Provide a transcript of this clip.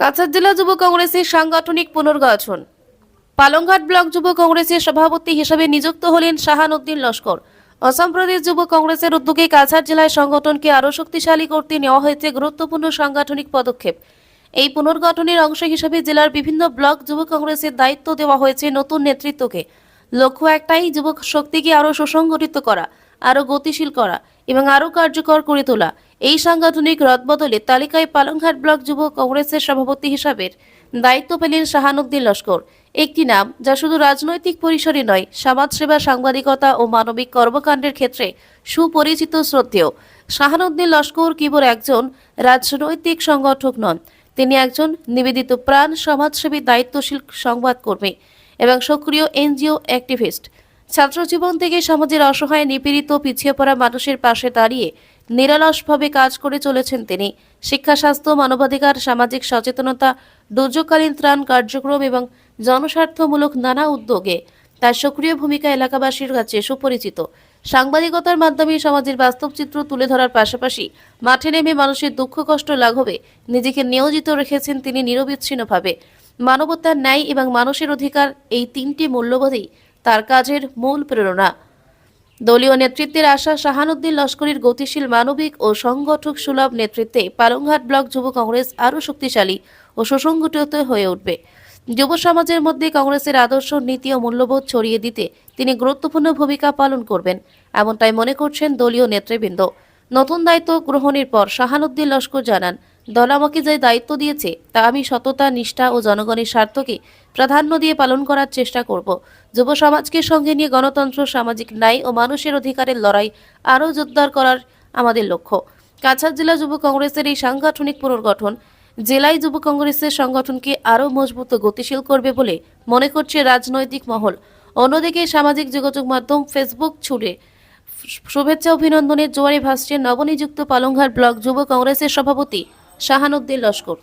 কাছাড় জেলা যুব কংগ্রেসের সাংগঠনিক পুনর্গঠন। পালংঘাট ব্লক যুব কংগ্রেসের সভাপতি হিসেবে নিযুক্ত হলেন শাহানুদ্দিন লস্কর। অসম প্রদেশ যুব কংগ্রেসের উদ্যোগে কাছাড় জেলায় সংগঠনকে আরও শক্তিশালী করতে নেওয়া হয়েছে গুরুত্বপূর্ণ সাংগঠনিক পদক্ষেপ। এই পুনর্গঠনের অংশ হিসেবে জেলার বিভিন্ন ব্লক যুব কংগ্রেসের দায়িত্ব দেওয়া হয়েছে নতুন নেতৃত্বকে। লক্ষ্য একটাই, যুবক শক্তিকে আরও সুসংগঠিত করা, আরও গতিশীল করা এবং আরও কার্যকর করে তোলা। এই সাংগঠনিক রদবদলে তালিকায় পালংঘাট ব্লক যুব কংগ্রেসের সভাপতি হিসাবে দায়িত্ব পেলেন শাহানুদ্দিন লস্কর। একটি নাম যা শুধু রাজনৈতিক পরিসরে নয় সমাজসেবা সাংবাদিকতা ও মানবিক কর্মকাণ্ডের ক্ষেত্রে সুপরিচিত শ্রদ্ধেয়। শাহানুদ্দিন লস্কর কেবল একজন রাজনৈতিক সংগঠক নন, তিনি একজন নিবেদিত প্রাণ, সমাজসেবী, দায়িত্বশীল সংবাদকর্মী এবং সক্রিয় এনজিও অ্যাক্টিভিস্ট। ছাত্র জীবন থেকে সমাজের অসহায়, নিপীড়িত, পিছিয়ে পড়া মানুষের পাশে দাঁড়িয়ে নিরলসভাবে কাজ করে চলেছেন তিনি। শিক্ষা, স্বাস্থ্য, মানবাধিকার, সামাজিক সচেতনতা, দুর্যোগকালীন ত্রাণ কার্যক্রম এবং জনস্বার্থমূলক নানা উদ্যোগে তার সক্রিয় ভূমিকা এলাকাবাসীর কাছে সুপরিচিত। সাংবাদিকতার মাধ্যমে সমাজের বাস্তব চিত্র তুলে ধরার পাশাপাশি মাঠে নেমে মানুষের দুঃখ, কষ্ট, লাঘবে নিজেকে নিয়োজিত রেখেছেন তিনি নিরবিচ্ছিন্নভাবে। মানবতার ন্যায় এবং মানুষের অধিকার এই তিনটি মূল্যবোধই তার কাজের মূল প্রেরণা। দলীয় নেতৃত্বের আশা শাহানুদ্দিন লস্করের গতিশীল মানবিক ও সংগঠক সুলভ নেতৃত্বে পালংঘাট ব্লক যুব কংগ্রেস আরও শক্তিশালী ও সুসংগঠিত হয়ে উঠবে। যুব সমাজের মধ্যে কংগ্রেসের আদর্শ, নীতি ও মূল্যবোধ ছড়িয়ে দিতে তিনি গুরুত্বপূর্ণ ভূমিকা পালন করবেন, এমনটাই মনে করছেন দলীয় নেতৃবৃন্দ। নতুন দায়িত্ব গ্রহণের পর শাহানুদ্দিন লস্কর জানান, দল আমাকে যে দায়িত্ব দিয়েছে, তা আমি সততা, নিষ্ঠা ও জনগণের স্বার্থকে প্রাধান্য দিয়ে পালন করার চেষ্টা করব। যুব সমাজকে সঙ্গে নিয়ে গণতন্ত্র, সামাজিক ন্যায় ও মানুষের অধিকারের লড়াই আরও জোরদার করার আমাদের লক্ষ্য। কাছাড় জেলা যুব কংগ্রেসের এই সাংগঠনিক পুনর্গঠন জেলায় যুব কংগ্রেসের সংগঠনকে আরও মজবুত গতিশীল করবে বলে মনে করছে রাজনৈতিক মহল। অন্যদিকে সামাজিক যোগাযোগ মাধ্যম ফেসবুক ছুড়ে শুভেচ্ছা অভিনন্দনের জোয়ারে ভাসছেন নবনিযুক্ত পালংঘাট ব্লক যুব কংগ্রেসের সভাপতি শাহানুদ্দিন লস্কর।